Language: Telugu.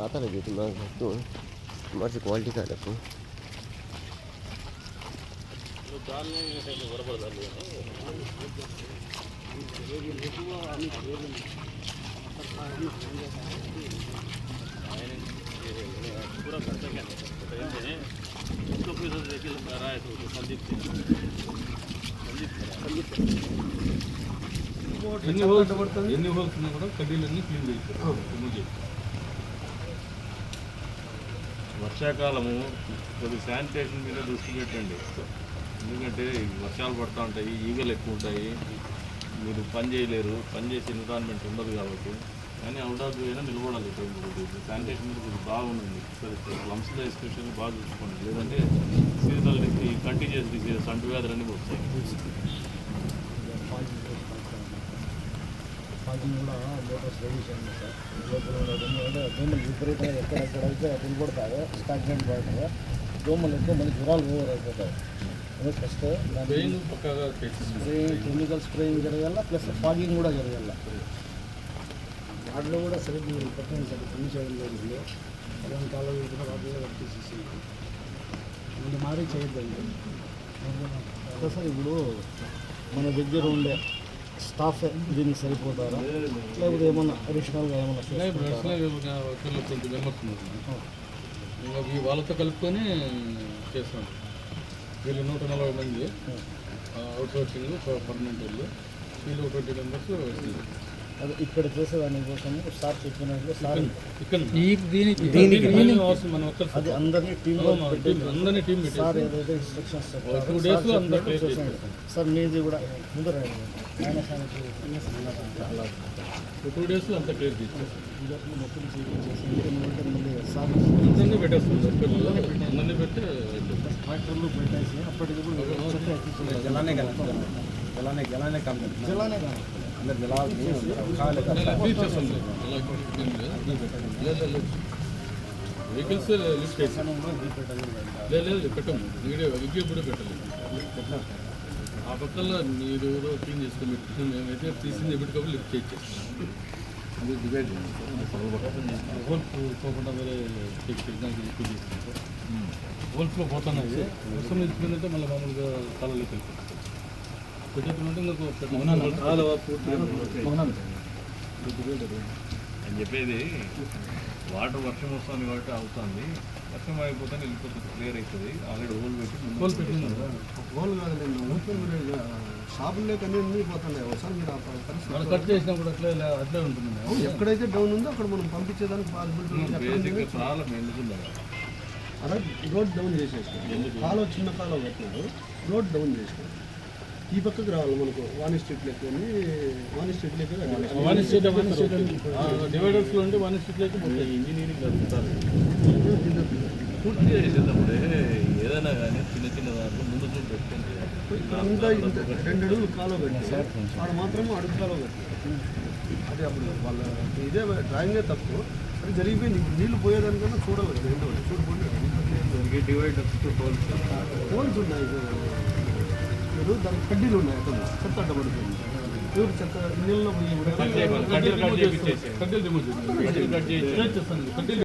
आता लगे तुम्हाला बघतो माझी क्वालिटी काय टाकू पूरा खर्चा क्या कहते हैं उसको फिर देखिए लगा रहा है तो उसको संदीप थे संदीप ఎన్ని హోల్స్ ఎన్ని హోల్స్ ఉన్నా కూడా కడ్డీలన్నీ క్లీన్ చేస్తారు వర్షాకాలము కొద్ది శానిటేషన్ మీద దృష్టి పెట్టండి. ఎందుకంటే వర్షాలు పడుతూ ఉంటాయి ఈగలు ఎక్కువ ఉంటాయి. మీరు పని చేయలేరు పని చేసే ఎన్విరాన్మెంట్ ఉండదు కాబట్టి. కానీ అవుట్ ఆఫ్ అయినా నిలబడాలి శానిటేషన్ మీద కొద్దిగా బాగుంది సరే లంప్స్లో ఎస్పెషల్లీ బాగా చూసుకోండి. లేదంటే సీజనల్ కంటిన్యూస్ డిసీజెస్ అంటువ్యాధులన్నీ వస్తాయి. పార్కింగ్ కూడా మోటార్స్ చేయండి సార్ లోపల ఉన్న దోమలు విపరీతంగా ఎక్కడెక్కడైతే నిలబడతాయో స్టాగ్నెంట్ పడతాయో దోమలు ఎక్కువ మనకి జ్వరాలు ఓవర్ అయిపోతాయి. అదే ఫస్ట్ స్ప్రేయింగ్ కెమికల్ స్ప్రేయింగ్ జరగాల ప్లస్ ఫాగింగ్ కూడా జరగాల. వాటిలో కూడా సరిగ్గా మీరు పెట్టండి సార్ పని చేయడం లేదు. అలాంటి కాలం కూడా వాటిలో కట్టేసేసి ముందు మారి చేయొద్దండి. అదే సార్ ఇప్పుడు మన దగ్గర ఉండే స్టాఫ్ దీనికి సరిపోతారా? లేకపోతే ఏమన్నా అడిషనల్గా ఏమన్నా వాళ్ళతో కలుపుకొని చేస్తాం. వీళ్ళు నూట నలభై మంది అవుట్ సోర్సింగ్ పర్మనెంట్ వాళ్ళు. వీళ్ళు ఒక ట్వంటీ మెంబర్స్ అదే ఇక్కడ చేసేదాని కోసం సార్ చెప్పినట్లు సార్ ఇక్కడ దీనికి దీనికి అవసరం మనం ఒక్కరు అది అందరినీ టీంలో అందరినీ టీం సార్ ఏదైతే ఇన్స్ట్రక్షన్స్ సార్ మీది కూడా ముందు రండి ఆయన సార్ టూ డేస్ అంతా క్లియర్ చేస్తాం పెట్టేస్తుంది అందరినీ పెట్టి ట్రాక్టర్లు పెట్టేసి అప్పటికప్పుడు చెత్త ఎత్తించాలి. జలానే జలానే వెహికల్స్ లిఫ్ట్ చేసాం లేదు లేదు పెట్టము. వీడియో విజ్ఞప్తి కూడా పెట్టలేదు. ఆ పక్కన మీరు ఎవరో క్లీన్ చేసుకొని పెట్టుకుని మేమైతే తీసింది ఎప్పటికప్పుడు లిఫ్ట్ చేసేస్తాం అది డివైడ్ హోల్స్ పోకుండా వేరే చెక్ చేయడానికి ఎక్కువ చేసుకుంటాం హోల్స్లో పోతున్నాయి. వర్షం ఇచ్చుకుంటే మళ్ళీ మామూలుగా కాలంలోకి వెళ్తాం పెట్టేటువంటి ఇంకొక అని చెప్పేది వాటర్ వర్షం వస్తుంది కాబట్టి అవుతుంది. వర్షం అయిపోతే వెళ్ళిపోతుంది క్లియర్ అవుతుంది. ఆల్రెడీ హోల్ పెట్టి హోల్ పెట్టింది కాదులేండి మొత్తం మీరు షాపుల్లో కన్నీ పోతున్నాయి ఒకసారి మీరు ఆ పరిస్థితి మనం కట్ చేసినా కూడా అట్లే అట్లే ఉంటుంది ఎక్కడైతే డౌన్ ఉందో అక్కడ మనం పంపించేదానికి పాసిబిలిటీ ప్రాబ్లం అలా రోడ్ డౌన్ చేసేసారు కాలువ చిన్న కాలువ కట్టినారు రోడ్ డౌన్ చేసినారు ఈ పక్కకు రావాలి మనకు వాణి స్ట్రీట్ లెక్క వాణి స్ట్రీట్ లెక్క వన్ స్ట్రీట్ డివైడర్స్లో ఉంటే వన్ స్ట్రీట్ లైక్ ఇంజనీరింగ్ జరుగుతారు పూర్తిగా చేసేటప్పుడే ఏదైనా కానీ చిన్న చిన్న దాంట్లో ముందు చూపు పెట్టుకుంటే అంతా ఇంత రెండు అడుగులు కాలువ కట్టారు ఆడ మాత్రం అడుగు కాలువ కట్టారు అదే అప్పుడు వాళ్ళ ఇదే డ్రాయింగే తప్పు. అది జరిగిపోయింది. ఇప్పుడు నీళ్ళు పోయేదానికన్నా చూడాలి ఏంటో చూడకుండా డివైడర్స్ హోల్స్. హోల్స్ ఉన్నాయి. మీరు దానికి కడ్డీలు ఉన్నాయి. అక్కడ చెత్త అడ్డపడుతుంది ఎవరు చెత్త నీళ్ళలో పోయి కడ్డీలు కట్ చేస్తాను కడ్డీలు